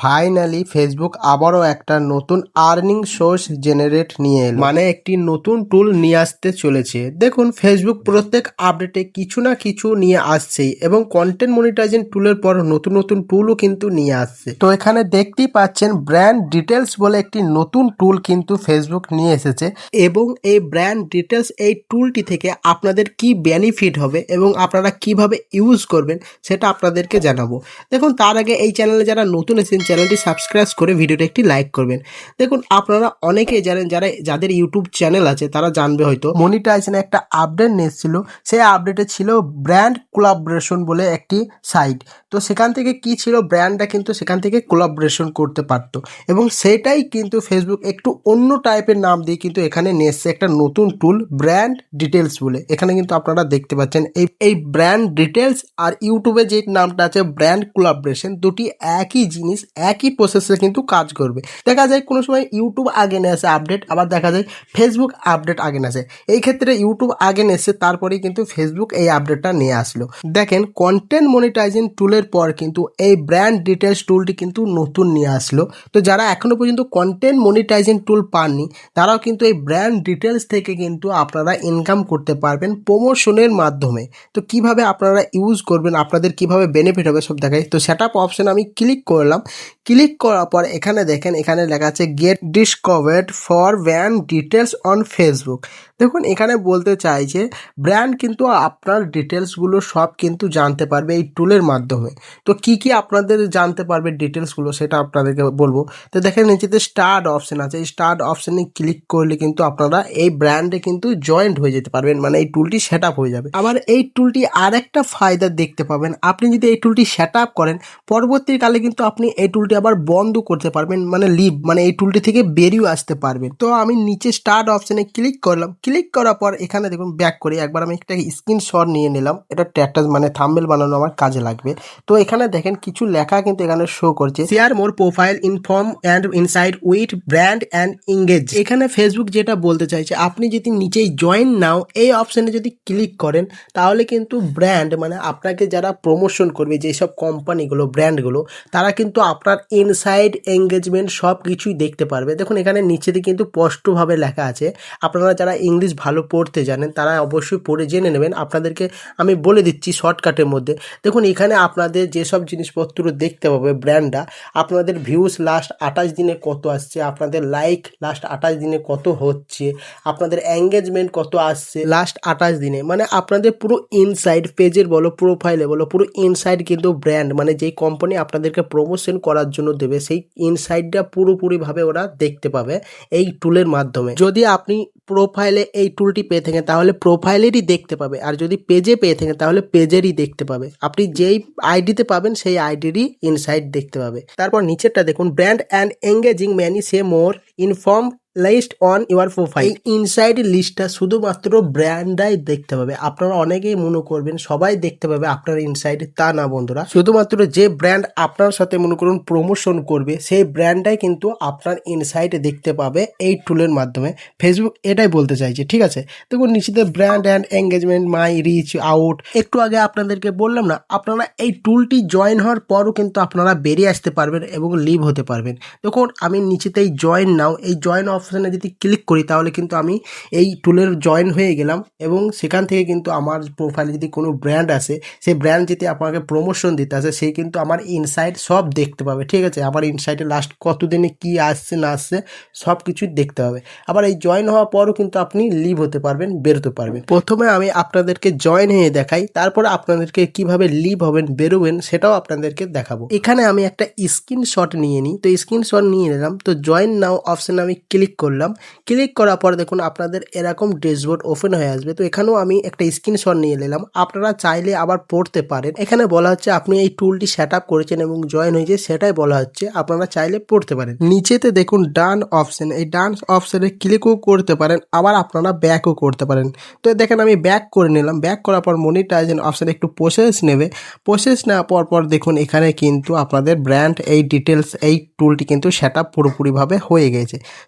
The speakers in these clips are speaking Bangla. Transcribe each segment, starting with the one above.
ফাইনালি ফেসবুক আবারও একটা নতুন আর্নিং সোর্স জেনারেট নিয়ে এলো। মানে একটি নতুন টুল নিয়ে আসতে চলেছে। দেখুন ফেসবুক প্রত্যেক আপডেটে কিছু না কিছু নিয়ে আসছেই এবং কন্টেন্ট মনিটাইজেশন টুলের পর নতুন নতুন টুলও কিন্তু নিয়ে আসছে। তো এখানে দেখতেই পাচ্ছেন ব্র্যান্ড ডিটেলস বলে একটি নতুন টুল কিন্তু ফেসবুক নিয়ে এসেছে এবং এই ব্র্যান্ড ডিটেলস এই টুলটি থেকে আপনাদের কি বেনিফিট হবে এবং আপনারা কীভাবে ইউজ করবেন সেটা আপনাদেরকে জানাব। দেখুন, তার আগে এই চ্যানেলে যারা নতুন এসেছেন চ্যানেলটি সাবস্ক্রাইব করে ভিডিওটা একটি লাইক করবেন। দেখুন, আপনারা অনেকেই জানেন, যারা, যাদের ইউটিউব চ্যানেল আছে, তারা জানবে হয়তো। মনিটাইজেশনে একটা আপডেট নিয়েছিল। সেই আপডেটে ছিল ব্র্যান্ড কোলাবোরেশন বলে একটি সাইট তো সেখান থেকে কি ছিল? ব্র্যান্ডটা কিন্তু সেখান থেকে কোলাবোরেশন করতে পারতো। এবং সেটাই কিন্তু ফেসবুক একটু অন্য টাইপের নাম দিয়ে কিন্তু এখানে নিয়ে এসছে একটা নতুন টুল ব্র্যান্ড ডিটেলস বলে। এখানে কিন্তু আপনারা দেখতে পাচ্ছেন, এই এই ব্র্যান্ড ডিটেলস আর ইউটিউবে যে নামটা আছে ব্র্যান্ড কোলাবরেশন দুটি একই জিনিস একই প্রসেসে কিন্তু কাজ করবে। দেখা যায় কোনো সময় ইউটিউব আগে নিয়ে আসে আপডেট আবার দেখা যায় ফেসবুক আপডেট আগে নিয়ে আসে। এই ক্ষেত্রে ইউটিউব আগে নিয়ে এসে তারপরেই কিন্তু ফেসবুক এই আপডেটটা নিয়ে আসলো। দেখেন কন্টেন্ট মনিটাইজিং টুলের পর কিন্তু এই ব্র্যান্ড ডিটেলস টুলটি কিন্তু নতুন নিয়ে আসলো। তো যারা এখনও পর্যন্ত কন্টেন্ট মনিটাইজিং টুল পাননি, তারাও কিন্তু এই ব্র্যান্ড ডিটেলস থেকে কিন্তু আপনারা ইনকাম করতে পারবেন প্রমোশনের মাধ্যমে। তো কীভাবে আপনারা ইউজ করবেন, আপনাদের কীভাবে বেনিফিট হবে সব দেখায় তো সেট আপ অপশন আমি ক্লিক করলাম। ক্লিক করার পর এখানে দেখেন, এখানে লেখা আছে get discovered for fan details on Facebook দেখুন, এখানে বলতে চাই যে ব্র্যান্ড কিন্তু আপনার ডিটেলসগুলো সব কিন্তু জানতে পারবে এই টুলের মাধ্যমে। তো কি কি আপনাদের জানতে পারবে ডিটেলসগুলো সেটা আপনাদেরকে বলব। তো দেখেন, নিচেতে স্টার্ট অপশন আছে। এই স্টার্ট অপশনে ক্লিক করলে কিন্তু আপনারা এই ব্র্যান্ডে কিন্তু জয়েন্ট হয়ে যেতে পারবেন মানে এই টুলটি সেট আপ হয়ে যাবে। আবার এই টুলটি আর একটা ফায়দা দেখতে পাবেন। আপনি যদি এই টুলটি সেট আপ করেন, পরবর্তীকালে কিন্তু আপনি এই টুলটি আবার বন্ধ করতে পারবেন মানে লিভ মানে এই টুলটি থেকে বেরিয়ে আসতে পারবেন। তো আমি নিচে স্টার্ট অপশনে ক্লিক করলাম ক্লিক করার পর এখানে দেখুন ব্যাক করি একবার আমি একটা স্ক্রিনশট নিয়ে নিলাম। এটা ট্যাটাস মানে থাম্বেল বানানো আমার কাজে লাগবে। তো এখানে দেখেন কিছু লেখা কিন্তু এখানে শো করছে। Share more profile inform and inside with brand and engage এখানে ফেসবুক যেটা বলতে চাইছে আপনি যদি নিচেই জয়েন নাও এই অপশনে যদি ক্লিক করেন তাহলে কিন্তু ব্র্যান্ড মানে আপনাকে যারা প্রমোশন করবে যেসব কোম্পানিগুলো ব্র্যান্ডগুলো তারা কিন্তু আপনার ইনসাইড এঙ্গেজমেন্ট সব কিছুই দেখতে পারবে। দেখুন এখানে নিচেতে কিন্তু স্পষ্টভাবে লেখা আছে। আপনারা যারা ইংলিশ ভালো পড়তে জানেন, তারা অবশ্যই পড়ে জেনে নেবেন। আপনাদেরকে আমি বলে দিচ্ছি শর্টকাটের মধ্যে। দেখুন, এখানে আপনাদের যেসব জিনিসপত্র দেখতে পাবে ব্র্যান্ডটা, আপনাদের ভিউস লাস্ট আঠাশ দিনে কত আসছে, আপনাদের লাইক লাস্ট আঠাশ দিনে কত হচ্ছে, আপনাদের এঙ্গেজমেন্ট কত আসছে লাস্ট আঠাশ দিনে। মানে আপনাদের পুরো ইনসাইড পেজের বলো প্রোফাইলে বলো, পুরো ইনসাইড কিন্তু ব্র্যান্ড মানে যেই কোম্পানি আপনাদেরকে প্রমোশন করার জন্য দেবে, সেই ইনসাইডটা পুরোপুরিভাবে ওরা দেখতে পাবে এই টুলের মাধ্যমে। যদি আপনি প্রোফাইলে এই টুলটি পেয়ে থাকেন, তাহলে প্রোফাইলেরই দেখতে পাবে। আর যদি পেজে পেয়ে থাকেন, তাহলে পেজেরই দেখতে পাবে। আপনি যেই আইডিতে পাবেন, সেই আইডিরই ইনসাইট দেখতে পাবে। তারপর নিচেরটা দেখুন brand and engaging many say more inform list on your profile inside লিস্টটা শুধুমাত্র ব্র্যান্ডাই দেখতে পাবে। আপনারা অনেকেই মনে করবেন, সবাই দেখতে পাবে আপনার ইনসাইড তা না বন্ধুরা। শুধুমাত্র যে ব্র্যান্ড আপনার সাথে মনে করুন প্রমোশন করবে, সেই ব্র্যান্ডটাই কিন্তু আপনার ইনসাইট দেখতে পাবে এই টুলের মাধ্যমে। ফেসবুক এটাই বলতে চাইছে, ঠিক আছে? দেখুন নিচেতে brand and engagement my reach out একটু আগে আপনাদেরকে বললাম না, আপনারা এই টুলটি জয়েন হওয়ার পরও কিন্তু আপনারা বেরিয়ে আসতে পারবেন এবং লিভ হতে পারবেন। দেখুন, আমি নিচেতেই জয়েন নাও এই জয়েন অপশানে যদি ক্লিক করি, তাহলে কিন্তু আমি এই টুলের জয়েন হয়ে গেলাম এবং সেখান থেকে কিন্তু আমার প্রোফাইলে যদি কোনো ব্র্যান্ড আসে সেই ব্র্যান্ড যদি আপনাকে প্রমোশন দিতে আসে সেই কিন্তু আমার ইনসাইট সব দেখতে পাবে। ঠিক আছে? আমার ইনসাইটে লাস্ট কতদিনে কি আসছে, না আসছে, সব কিছুই দেখতে পাবে। আবার এই জয়েন হওয়ার পরও কিন্তু আপনি লিভ হতে পারবেন, বেরোতে পারবেন। প্রথমে আমি আপনাদেরকে জয়েন হয়ে দেখাই, তারপর আপনাদেরকে কীভাবে লিভ হবেন, বেরোবেন সেটাও আপনাদেরকে দেখাবো। এখানে আমি একটা স্ক্রিনশট নিয়ে নিই। তো স্ক্রিনশট নিয়ে নিলাম। তো জয়েন নাও অপশানে আমি ক্লিক করলাম। ক্লিক করার পর দেখুন আপনাদের এরকম ড্যাশবোর্ড ওপেন হয়ে আসবে। তো এখানেও আমি একটা স্ক্রিনশট নিয়ে নিলাম। আপনারা চাইলে আবার পড়তে পারেন। এখানে বলা হচ্ছে আপনি এই টুলটি সেট আপ করেছেন এবং জয়েন হয়েছে। সেটাই বলা হচ্ছে। আপনারা চাইলে পড়তে পারেন। নিচেতে দেখুন ডান অপশান এই ডান অপশানে ক্লিকও করতে পারেন। আবার আপনারা ব্যাকও করতে পারেন। তো দেখেন আমি ব্যাক করে নিলাম। ব্যাক করার পর মনিটাইজেশন অপশানে একটু প্রসেস নেবে। প্রসেস নেওয়ার পর পর দেখুন এখানে কিন্তু আপনাদের ব্র্যান্ড এই ডিটেলস এই টুলটি কিন্তু সেট আপ পুরোপুরিভাবে হয়ে গেছে।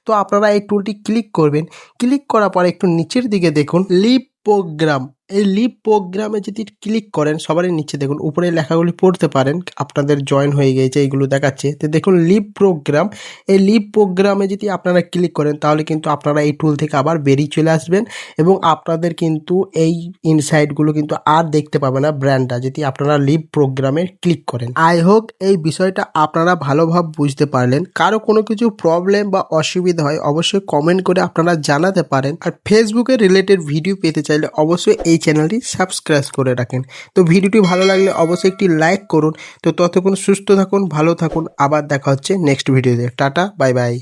তো আপনারা এই টুলটি ক্লিক করবেন। ক্লিক করার পর একটু নিচের দিকে দেখুন লিপ প্রোগ্রাম এই লিভ প্রোগ্রামে যদি ক্লিক করেন, সবারই নিচে দেখুন, উপরে লেখাগুলি পড়তে পারেন, আপনাদের জয়েন হয়ে গিয়েছে, এইগুলো দেখাচ্ছে। তো দেখুন লিভ প্রোগ্রাম এই লিভ প্রোগ্রামে যদি আপনারা ক্লিক করেন, তাহলে কিন্তু আপনারা এই টুল থেকে আবার বেরিয়ে চলে আসবেন এবং আপনাদের কিন্তু এই ইনসাইটগুলো কিন্তু আর দেখতে পাবে না ব্র্যান্ডটা যদি আপনারা লিভ প্রোগ্রামে ক্লিক করেন। আই হোক এই বিষয়টা আপনারা ভালোভাবে বুঝতে পারলেন। কারও কোনো কিছু প্রবলেম বা অসুবিধা হয়, অবশ্যই কমেন্ট করে আপনারা জানাতে পারেন। আর ফেসবুকে রিলেটেড ভিডিও পেতে চাইলে অবশ্যই এই চ্যানেলটি সাবস্ক্রাইব করে রাখেন। তো ভিডিওটি ভালো লাগলে অবশ্যই একটি লাইক করুন। তো ততক্ষণ সুস্থ থাকুন, ভালো থাকুন। আবার দেখা হচ্ছে নেক্সট ভিডিওতে। Tata, bye bye.